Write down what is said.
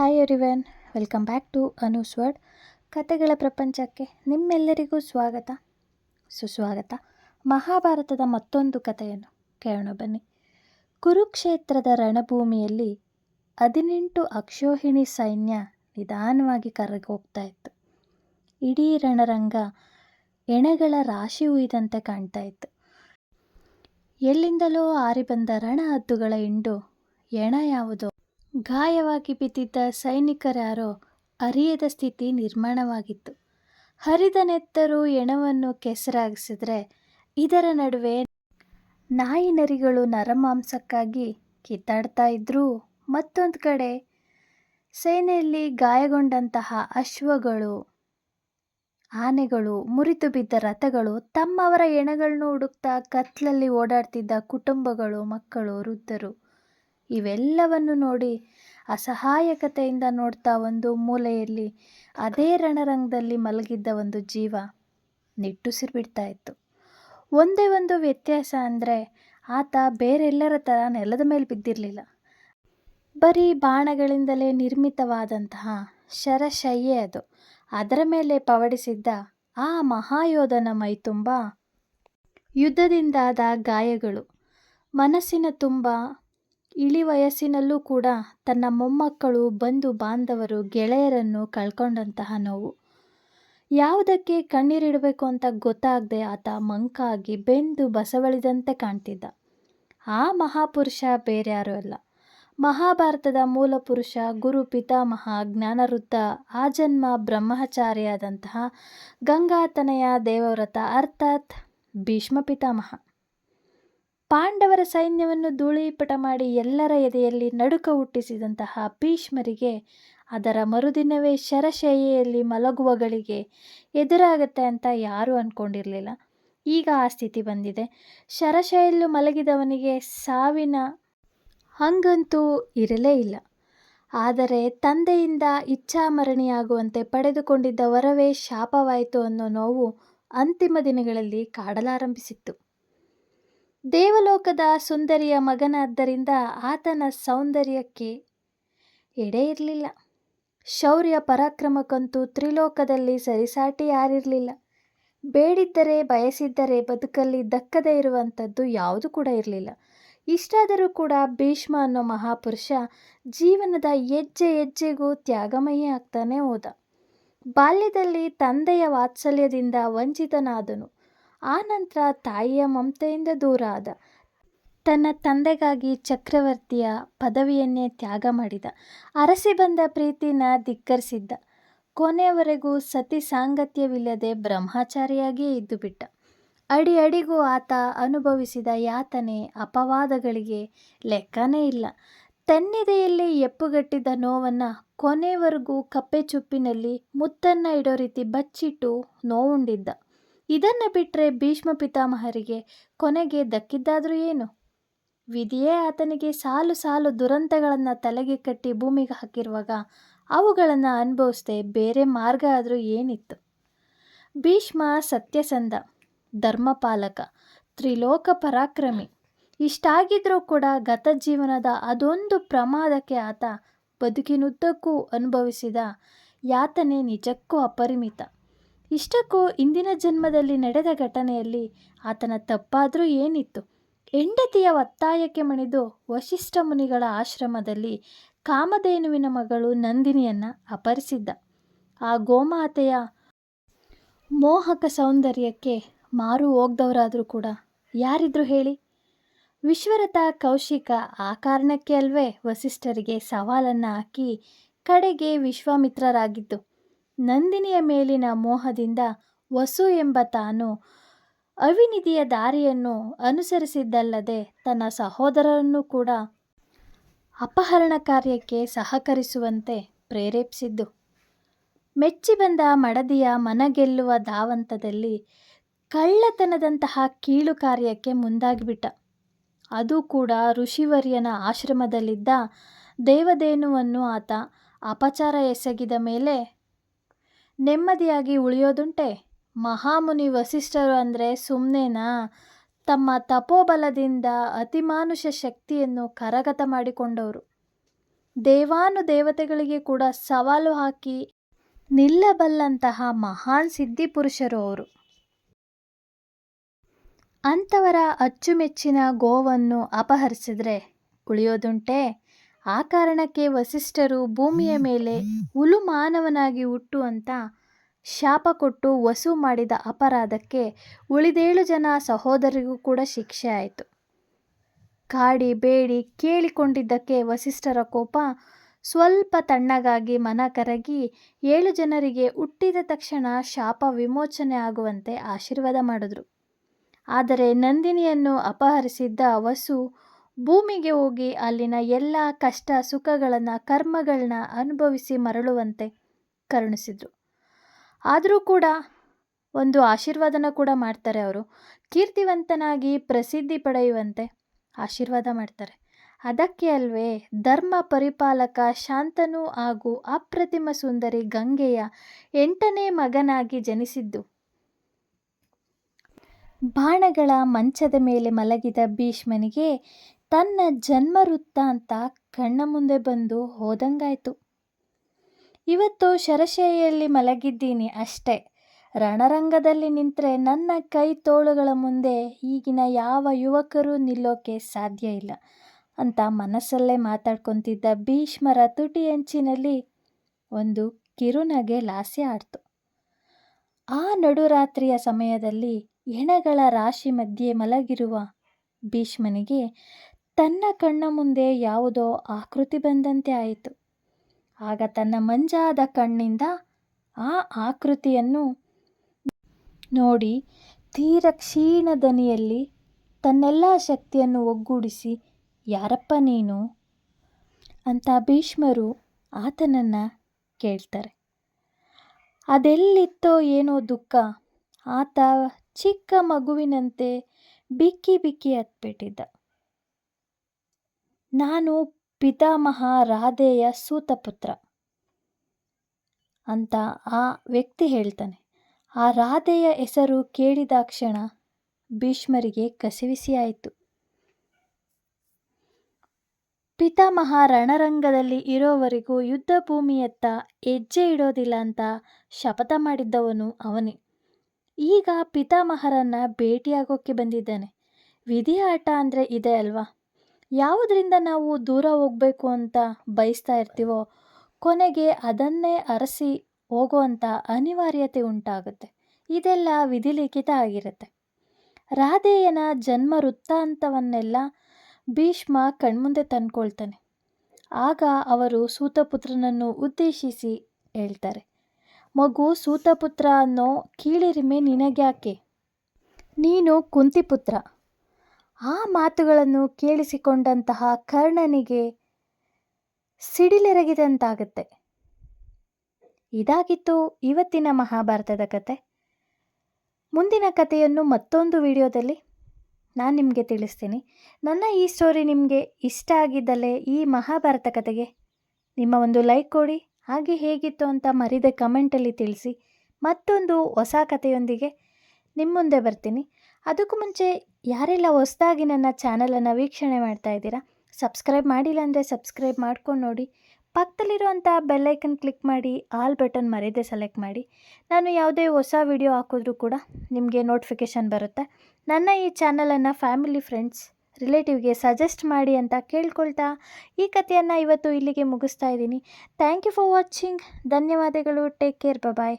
Hi everyone welcome back to Anu's world ಕತೆಗಳ ಪ್ರಪಂಚಕ್ಕೆ ನಿಮ್ಮೆಲ್ಲರಿಗೂ ಸ್ವಾಗತ. ಸುಸ್ವಾಗತ. ಮಹಾಭಾರತದ ಮತ್ತೊಂದು ಕಥೆಯನ್ನು ಕೇಳೋಣ ಬನ್ನಿ. ಕುರುಕ್ಷೇತ್ರದ ರಣಭೂಮಿಯಲ್ಲಿ ಹದಿನೆಂಟು ಅಕ್ಷೋಹಿಣಿ ಸೈನ್ಯ ನಿಧಾನವಾಗಿ ಕರಗೋಗ್ತಾ ಇತ್ತು. ಇಡೀ ರಣರಂಗ ಎಣೆಗಳ ರಾಶಿ ಉಯ್ದಂತೆ ಕಾಣ್ತಾ ಇತ್ತು. ಎಲ್ಲಿಂದಲೋ ಹಾರಿ ಬಂದ ರಣ ಹದ್ದುಗಳ ಹಿಂಡು ಎಣ ಯಾವುದೋ ಗಾಯವಾಗಿ ಬಿದ್ದಿದ್ದ ಸೈನಿಕರಾರೋ ಅರಿಯದ ಸ್ಥಿತಿ ನಿರ್ಮಾಣವಾಗಿತ್ತು. ಹರಿದ ನೆತ್ತರು ಎಣವನ್ನು ಕೆಸರಾಗಿಸಿದ್ರೆ ಇದರ ನಡುವೆ ನಾಯಿ ನರಿಗಳು ನರಮಾಂಸಕ್ಕಾಗಿ ಕಿತ್ತಾಡ್ತಾ ಇದ್ರೂ. ಮತ್ತೊಂದು ಕಡೆ ಸೇನೆಯಲ್ಲಿ ಗಾಯಗೊಂಡಂತಹ ಅಶ್ವಗಳು, ಆನೆಗಳು, ಮುರಿದು ಬಿದ್ದ ರಥಗಳು, ತಮ್ಮವರ ಎಣಗಳನ್ನು ಹುಡುಕ್ತಾ ಕತ್ಲಲ್ಲಿ ಓಡಾಡ್ತಿದ್ದ ಕುಟುಂಬಗಳು, ಮಕ್ಕಳು, ವೃದ್ಧರು ಇವೆಲ್ಲವನ್ನು ನೋಡಿ ಅಸಹಾಯಕತೆಯಿಂದ ನೋಡ್ತಾ ಒಂದು ಮೂಲೆಯಲ್ಲಿ ಅದೇ ರಣರಂಗದಲ್ಲಿ ಮಲಗಿದ್ದ ಒಂದು ಜೀವ ನಿಟ್ಟುಸಿರು ಇತ್ತು ಒಂದೇ ಒಂದು ವ್ಯತ್ಯಾಸ ಅಂದರೆ ಆತ ಬೇರೆಲ್ಲರ ಥರ ನೆಲದ ಮೇಲೆ ಬಿದ್ದಿರಲಿಲ್ಲ. ಬರೀ ಬಾಣಗಳಿಂದಲೇ ನಿರ್ಮಿತವಾದಂತಹ ಶರಶಯ್ಯೆ ಅದು. ಅದರ ಮೇಲೆ ಪವಡಿಸಿದ್ದ ಆ ಮಹಾಯೋಧನ ಮೈತುಂಬ ಯುದ್ಧದಿಂದಾದ ಗಾಯಗಳು. ಮನಸ್ಸಿನ ತುಂಬ ಇಳಿ ವಯಸ್ಸಿನಲ್ಲೂ ಕೂಡ ತನ್ನ ಮೊಮ್ಮಕ್ಕಳು, ಬಂಧು ಬಾಂಧವರು, ಗೆಳೆಯರನ್ನು ಕಳ್ಕೊಂಡಂತಹ ನೋವು. ಯಾವುದಕ್ಕೆ ಕಣ್ಣೀರಿಡಬೇಕು ಅಂತ ಗೊತ್ತಾಗದೆ ಆತ ಮಂಕಾಗಿ ಬೆಂದು ಬಸವಳಿದಂತೆ ಕಾಣ್ತಿದ್ದ. ಆ ಮಹಾಪುರುಷ ಬೇರ್ಯಾರೂ ಅಲ್ಲ. ಮಹಾಭಾರತದ ಮೂಲ ಪುರುಷ, ಗುರು, ಪಿತಾಮಹ ಜ್ಞಾನವೃದ್ಧ ಆಜನ್ಮ ಬ್ರಹ್ಮಚಾರಿಯಾದಂತಹ ಗಂಗಾತನಯ ದೇವವ್ರತ, ಅರ್ಥಾತ್ ಭೀಷ್ಮ ಪಿತಾಮಹ. ಪಾಂಡವರ ಸೈನ್ಯವನ್ನು ಧೂಳೀಪಟ ಮಾಡಿ ಎಲ್ಲರ ಎದೆಯಲ್ಲಿ ನಡುಕ ಹುಟ್ಟಿಸಿದಂತಹ ಭೀಷ್ಮರಿಗೆ ಅದರ ಮರುದಿನವೇ ಶರಶಯ್ಯೆಯಲ್ಲಿ ಮಲಗುವಗಳಿಗೆ ಎದುರಾಗತ್ತೆ ಅಂತ ಯಾರೂ ಅಂದ್ಕೊಂಡಿರಲಿಲ್ಲ ಈಗ ಆ ಸ್ಥಿತಿ ಬಂದಿದೆ. ಶರಶೈಲು ಮಲಗಿದವನಿಗೆ ಸಾವಿನ ಹಂಗಂತೂ ಇರಲೇ ಇಲ್ಲ. ಆದರೆ ತಂದೆಯಿಂದ ಇಚ್ಛಾಮರಣಿಯಾಗುವಂತೆ ಪಡೆದುಕೊಂಡಿದ್ದ ವರವೇ ಶಾಪವಾಯಿತು ಅನ್ನೋ ನೋವು ಅಂತಿಮ ದಿನಗಳಲ್ಲಿ ಕಾಡಲಾರಂಭಿಸಿತ್ತು. ದೇವಲೋಕದ ಸುಂದರಿಯ ಮಗನಾದ್ದರಿಂದ ಆತನ ಸೌಂದರ್ಯಕ್ಕೆ ಎಡೆ ಇರಲಿಲ್ಲ. ಶೌರ್ಯ ಪರಾಕ್ರಮಕ್ಕಂತೂ ತ್ರಿಲೋಕದಲ್ಲಿ ಸರಿಸಾಟಿ ಯಾರಿರಲಿಲ್ಲ. ಬೇಡಿದ್ದರೆ ಬಯಸಿದ್ದರೆ ಬದುಕಲ್ಲಿ ದಕ್ಕದೇ ಇರುವಂಥದ್ದು ಯಾವುದು ಕೂಡ ಇರಲಿಲ್ಲ. ಇಷ್ಟಾದರೂ ಕೂಡ ಭೀಷ್ಮ ಅನ್ನೋ ಮಹಾಪುರುಷ ಜೀವನದ ಹೆಜ್ಜೆ ಹೆಜ್ಜೆಗೂ ತ್ಯಾಗಮಯಿ ಆಗ್ತಾನೆ ಹೋದ. ಬಾಲ್ಯದಲ್ಲಿ ತಂದೆಯ ವಾತ್ಸಲ್ಯದಿಂದ ವಂಚಿತನಾದನು. ಆನಂತರ ತಾಯಿಯ ಮಮತೆಯಿಂದ ದೂರ ಆದ. ತನ್ನ ತಂದೆಗಾಗಿ ಚಕ್ರವರ್ತಿಯ ಪದವಿಯನ್ನೇ ತ್ಯಾಗ ಮಾಡಿದ. ಅರಸಿ ಬಂದ ಪ್ರೀತಿನ ಧಿಕ್ಕರಿಸಿದ್ದ. ಕೊನೆಯವರೆಗೂ ಸತಿ ಸಾಂಗತ್ಯವಿಲ್ಲದೆ ಬ್ರಹ್ಮಚಾರಿಯಾಗಿಯೇ ಇದ್ದು ಬಿಟ್ಟ ಅಡಿ ಅಡಿಗೂ ಆತ ಅನುಭವಿಸಿದ ಯಾತನೆ ಅಪವಾದಗಳಿಗೆ ಲೆಕ್ಕನೇ ಇಲ್ಲ. ತನ್ನೆದೆಯಲ್ಲಿ ಎಪ್ಪುಗಟ್ಟಿದ್ದ ನೋವನ್ನು ಕೊನೆವರೆಗೂ ಕಪ್ಪೆ ಚುಪ್ಪಿನಲ್ಲಿ ಮುತ್ತನ್ನ ಇಡೋ ರೀತಿ ಬಚ್ಚಿಟ್ಟು ನೋವುಂಡಿದ್ದ. ಇದನ್ನು ಬಿಟ್ಟರೆ ಭೀಷ್ಮ ಪಿತಾಮಹರಿಗೆ ಕೊನೆಗೆ ದಕ್ಕಿದ್ದಾದರೂ ಏನು? ವಿಧಿಯೇ ಆತನಿಗೆ ಸಾಲು ಸಾಲು ದುರಂತಗಳನ್ನು ತಲೆಗೆ ಕಟ್ಟಿ ಭೂಮಿಗೆ ಹಾಕಿರುವಾಗ ಅವುಗಳನ್ನು ಅನುಭವಿಸದೆ ಬೇರೆ ಮಾರ್ಗ ಆದರೂ ಏನಿತ್ತು? ಭೀಷ್ಮ ಸತ್ಯಸಂಧ ಧರ್ಮಪಾಲಕ, ತ್ರಿಲೋಕ ಪರಾಕ್ರಮಿ ಇಷ್ಟಾಗಿದ್ದರೂ ಕೂಡ ಗತ ಜೀವನದ ಅದೊಂದು ಪ್ರಮಾದಕ್ಕೆ ಆತ ಬದುಕಿನುದ್ದಕ್ಕೂ ಅನುಭವಿಸಿದ ಯಾತನೆ ನಿಜಕ್ಕೂ ಅಪರಿಮಿತ. ಇಷ್ಟಕ್ಕೂ ಇಂದಿನ ಜನ್ಮದಲ್ಲಿ ನಡೆದ ಘಟನೆಯಲ್ಲಿ ಆತನ ತಪ್ಪಾದರೂ ಏನಿತ್ತು? ಹೆಂಡತಿಯ ಒತ್ತಾಯಕ್ಕೆ ಮಣಿದು ವಶಿಷ್ಠ ಮುನಿಗಳ ಆಶ್ರಮದಲ್ಲಿ ಕಾಮಧೇನುವಿನ ಮಗಳು ನಂದಿನಿಯನ್ನು ಅಪರಿಸಿದ್ದ ಆ ಗೋಮಾತೆಯ ಮೋಹಕ ಸೌಂದರ್ಯಕ್ಕೆ ಮಾರು ಹೋಗ್ದವರಾದರೂ ಕೂಡ ಯಾರಿದ್ರು ಹೇಳಿ? ವಿಶ್ವರಥ ಕೌಶಿಕ ಆ ಕಾರಣಕ್ಕೆ ಅಲ್ವೇ ವಸಿಷ್ಠರಿಗೆ ಸವಾಲನ್ನು ಹಾಕಿ ಕಡೆಗೆ ವಿಶ್ವಾಮಿತ್ರರಾಗಿದ್ದು. ನಂದಿನಿಯ ಮೇಲಿನ ಮೋಹದಿಂದ ವಸು ಎಂಬ ತಾನು ಅವಿನಿಧಿಯ ದಾರಿಯನ್ನು ಅನುಸರಿಸಿದ್ದಲ್ಲದೆ ತನ್ನ ಸಹೋದರರನ್ನು ಕೂಡ ಅಪಹರಣ ಕಾರ್ಯಕ್ಕೆ ಸಹಕರಿಸುವಂತೆ ಪ್ರೇರೇಪಿಸಿದ್ದು. ಮೆಚ್ಚಿ ಬಂದ ಮಡದಿಯ ಮನಗೆಲ್ಲುವ ಧಾವಂತದಲ್ಲಿ ಕಳ್ಳತನದಂತಹ ಕೀಳು ಕಾರ್ಯಕ್ಕೆ ಮುಂದಾಗಿಬಿಟ್ಟ. ಅದು ಕೂಡ ಋಷಿವರ್ಯನ ಆಶ್ರಮದಲ್ಲಿದ್ದ ದೇವದೇನುವನ್ನು ಆತ ಅಪಚಾರ ಎಸಗಿದ ಮೇಲೆ ನೆಮ್ಮದಿಯಾಗಿ ಉಳಿಯೋದುಂಟೆ? ಮಹಾಮುನಿ ವಸಿಷ್ಠರು ಅಂದರೆ ಸುಮ್ಮನೆನಾ ತಮ್ಮ ತಪೋಬಲದಿಂದ ಅತಿಮಾನುಷ ಶಕ್ತಿಯನ್ನು ಕರಗತ ಮಾಡಿಕೊಂಡವರು. ದೇವಾನು ದೇವತೆಗಳಿಗೆ ಕೂಡ ಸವಾಲು ಹಾಕಿ ನಿಲ್ಲಬಲ್ಲಂತಹ ಮಹಾನ್ ಸಿದ್ಧಿಪುರುಷರು ಅವರು. ಅಂಥವರ ಅಚ್ಚುಮೆಚ್ಚಿನ ಗೋವನ್ನು ಅಪಹರಿಸಿದ್ರೆ ಉಳಿಯೋದುಂಟೆ? ಆ ಕಾರಣಕ್ಕೆ ವಸಿಷ್ಠರು ಭೂಮಿಯ ಮೇಲೆ ಹುಲು ಮಾನವನಾಗಿ ಹುಟ್ಟು ಅಂತ ಶಾಪ ಕೊಟ್ಟು ವಸು ಮಾಡಿದ ಅಪರಾಧಕ್ಕೆ ಉಳಿದೇಳು ಜನ ಸಹೋದರಿಗೂ ಕೂಡ ಶಿಕ್ಷೆ ಆಯಿತು. ಕಾಡಿ ಬೇಡಿ ಕೇಳಿಕೊಂಡಿದ್ದಕ್ಕೆ ವಸಿಷ್ಠರ ಕೋಪ ಸ್ವಲ್ಪ ತಣ್ಣಗಾಗಿ ಮನ ಕರಗಿ ಏಳು ಜನರಿಗೆ ಹುಟ್ಟಿದ ತಕ್ಷಣ ಶಾಪ ವಿಮೋಚನೆ ಆಗುವಂತೆ ಆಶೀರ್ವಾದ ಮಾಡಿದ್ರು. ಆದರೆ ನಂದಿನಿಯನ್ನು ಅಪಹರಿಸಿದ್ದ ವಸು ಭೂಮಿಗೆ ಹೋಗಿ ಅಲ್ಲಿನ ಎಲ್ಲ ಕಷ್ಟ, ಸುಖಗಳನ್ನು ಕರ್ಮಗಳನ್ನ ಅನುಭವಿಸಿ ಮರಳುವಂತೆ ಕರುಣಿಸಿದ್ರು. ಆದರೂ ಕೂಡ ಒಂದು ಆಶೀರ್ವಾದನ ಕೂಡ ಮಾಡ್ತಾರೆ ಅವರು. ಕೀರ್ತಿವಂತನಾಗಿ ಪ್ರಸಿದ್ಧಿ ಪಡೆಯುವಂತೆ ಆಶೀರ್ವಾದ ಮಾಡ್ತಾರೆ. ಅದಕ್ಕೆ ಅಲ್ವೇ ಧರ್ಮ ಪರಿಪಾಲಕ ಶಾಂತನು ಹಾಗೂ ಅಪ್ರತಿಮ ಸುಂದರಿ ಗಂಗೆಯ ಎಂಟನೇ ಮಗನಾಗಿ ಜನಿಸಿದ್ದು. ಬಾಣಗಳ ಮಂಚದ ಮೇಲೆ ಮಲಗಿದ ಭೀಷ್ಮನಿಗೆ ತನ್ನ ಜನ್ಮ ವೃತ್ತಾಂತ ಕಣ್ಣ ಮುಂದೆ ಬಂದು ಹೋದಂಗಾಯ್ತು. ಇವತ್ತು ಶರಶೈಯಲ್ಲಿ ಮಲಗಿದ್ದೀನಿ ಅಷ್ಟೇ. ರಣರಂಗದಲ್ಲಿ ನಿಂತರೆ ನನ್ನ ಕೈ ತೋಳುಗಳ ಮುಂದೆ ಈಗಿನ ಯಾವ ಯುವಕರು ನಿಲ್ಲೋಕೆ ಸಾಧ್ಯ ಇಲ್ಲ. ಅಂತ ಮನಸ್ಸಲ್ಲೇ ಮಾತಾಡ್ಕೊತಿದ್ದ ಭೀಷ್ಮರ ತುಟಿ ಅಂಚಿನಲ್ಲಿ ಒಂದು ಕಿರುನಗೆ ಲಾಸ್ಯ ಆಡ್ತು. ಆ ನಡುರಾತ್ರಿಯ ಸಮಯದಲ್ಲಿ ಹೆಣಗಳ ರಾಶಿ ಮಧ್ಯೆ ಮಲಗಿರುವ ಭೀಷ್ಮನಿಗೆ ತನ್ನ ಕಣ್ಣ ಮುಂದೆ ಯಾವುದೋ ಆಕೃತಿ ಬಂದಂತೆ ಆಯಿತು. ಆಗ ತನ್ನ ಮಂಜಾದ ಕಣ್ಣಿಂದ ಆ ಆಕೃತಿಯನ್ನು ನೋಡಿ ತೀರ ಕ್ಷೀಣ ದನಿಯಲ್ಲಿ ತನ್ನೆಲ್ಲ ಶಕ್ತಿಯನ್ನು ಒಗ್ಗೂಡಿಸಿ, ಯಾರಪ್ಪ ನೀನು? ಅಂತ ಭೀಷ್ಮರು ಆತನನ್ನು ಕೇಳ್ತಾರೆ. ಅದೆಲ್ಲಿತ್ತೋ ಏನೋ ದುಃಖ, ಆತ ಚಿಕ್ಕ ಮಗುವಿನಂತೆ ಬಿಕ್ಕಿ ಬಿಕ್ಕಿ ಹತ್ಬಿಟ್ಟಿದ್ದ. ನಾನು ಪಿತಾಮಹ ರಾಧೆಯ ಸೂತಪುತ್ರ. ಅಂತ ಆ ವ್ಯಕ್ತಿ ಹೇಳ್ತಾನೆ. ಆ ರಾಧೆಯ ಹೆಸರು ಕೇಳಿದಾಕ್ಷಣ ಭೀಷ್ಮರಿಗೆ ಕಸಿವಿಸಿಯಾಯಿತು ಪಿತಾಮಹ ರಣರಂಗದಲ್ಲಿ ಇರೋವರೆಗೂ ಯುದ್ಧ ಭೂಮಿಯತ್ತ ಹೆಜ್ಜೆ ಇಡೋದಿಲ್ಲ ಅಂತ ಶಪಥ ಮಾಡಿದ್ದವನು ಅವನೇ. ಈಗ ಪಿತಾಮಹರನ್ನು ಭೇಟಿಯಾಗೋಕ್ಕೆ ಬಂದಿದ್ದಾನೆ. ವಿಧಿ ಆಟ ಅಂದರೆ ಇದೆ ಅಲ್ವಾ? ಯಾವುದರಿಂದ ನಾವು ದೂರ ಹೋಗಬೇಕು ಅಂತ ಬಯಸ್ತಾ ಇರ್ತೀವೋ, ಕೊನೆಗೆ ಅದನ್ನೇ ಅರಸಿ ಹೋಗುವಂಥ ಅನಿವಾರ್ಯತೆ ಉಂಟಾಗುತ್ತೆ. ಇದೆಲ್ಲ ವಿಧಿಲಿಖಿತ ಆಗಿರುತ್ತೆ. ರಾಧೆಯನ ಜನ್ಮ ವೃತ್ತಾಂತವನ್ನೆಲ್ಲ ಭೀಷ್ಮ ಕಣ್ಮುಂದೆ ತಂದ್ಕೊಳ್ತಾನೆ. ಆಗ ಅವರು ಸೂತಪುತ್ರನನ್ನು ಉದ್ದೇಶಿಸಿ ಹೇಳ್ತಾರೆ, ಮಗು ಸೂತಪುತ್ರ ಅನ್ನೋ ಕೀಳಿರಿಮೆ ನಿನಗ್ಯಾಕೆ? ನೀನು ಕುಂತಿಪುತ್ರ. ಆ ಮಾತುಗಳನ್ನು ಕೇಳಿಸಿಕೊಂಡಂತಹ ಕರ್ಣನಿಗೆ ಸಿಡಿಲೆರಗಿದಂತಾಗುತ್ತೆ. ಇದಾಗಿತ್ತು ಇವತ್ತಿನ ಮಹಾಭಾರತದ ಕತೆ. ಮುಂದಿನ ಕಥೆಯನ್ನು ಮತ್ತೊಂದು ವಿಡಿಯೋದಲ್ಲಿ ನಾನು ನಿಮಗೆ ತಿಳಿಸ್ತೀನಿ. ನನ್ನ ಈ ಸ್ಟೋರಿ ನಿಮಗೆ ಇಷ್ಟ ಆಗಿದ್ದಲ್ಲೇ ಈ ಮಹಾಭಾರತ ಕತೆಗೆ ನಿಮ್ಮ ಒಂದು ಲೈಕ್ ಕೊಡಿ. ಹಾಗೆ ಹೇಗಿತ್ತು ಅಂತ ಮರಿದೆ ಕಮೆಂಟಲ್ಲಿ ತಿಳಿಸಿ. ಮತ್ತೊಂದು ಹೊಸ ಕಥೆಯೊಂದಿಗೆ ನಿಮ್ಮ ಮುಂದೆ ಬರ್ತೀನಿ. ಅದಕ್ಕೂ ಮುಂಚೆ ಯಾರೆಲ್ಲ ಹೊಸದಾಗಿ ನನ್ನ ಚಾನಲನ್ನು ವೀಕ್ಷಣೆ ಮಾಡ್ತಾ ಇದ್ದೀರಾ, ಸಬ್ಸ್ಕ್ರೈಬ್ ಮಾಡಿಲ್ಲ ಅಂದರೆ ಸಬ್ಸ್ಕ್ರೈಬ್ ಮಾಡ್ಕೊಂಡು ನೋಡಿ. ಪಕ್ಕದಲ್ಲಿರುವಂಥ ಬೆಲ್ಲೈಕನ್ ಕ್ಲಿಕ್ ಮಾಡಿ, ಆಲ್ ಬಟನ್ ಮರೆಯದೆ ಸೆಲೆಕ್ಟ್ ಮಾಡಿ. ನಾನು ಯಾವುದೇ ಹೊಸ ವಿಡಿಯೋ ಹಾಕಿದ್ರೂ ಕೂಡ ನಿಮಗೆ ನೋಟಿಫಿಕೇಷನ್ ಬರುತ್ತೆ. ನನ್ನ ಈ ಚಾನಲನ್ನು ಫ್ಯಾಮಿಲಿ ಫ್ರೆಂಡ್ಸ್ ರಿಲೇಟಿವ್ಗೆ ಸಜೆಸ್ಟ್ ಮಾಡಿ ಅಂತ ಕೇಳ್ಕೊಳ್ತಾ ಈ ಕಥೆಯನ್ನು ಇವತ್ತು ಇಲ್ಲಿಗೆ ಮುಗಿಸ್ತಾ ಇದ್ದೀನಿ. Thank you for watching. ಧನ್ಯವಾದಗಳು. Take care. ಬಾಯ್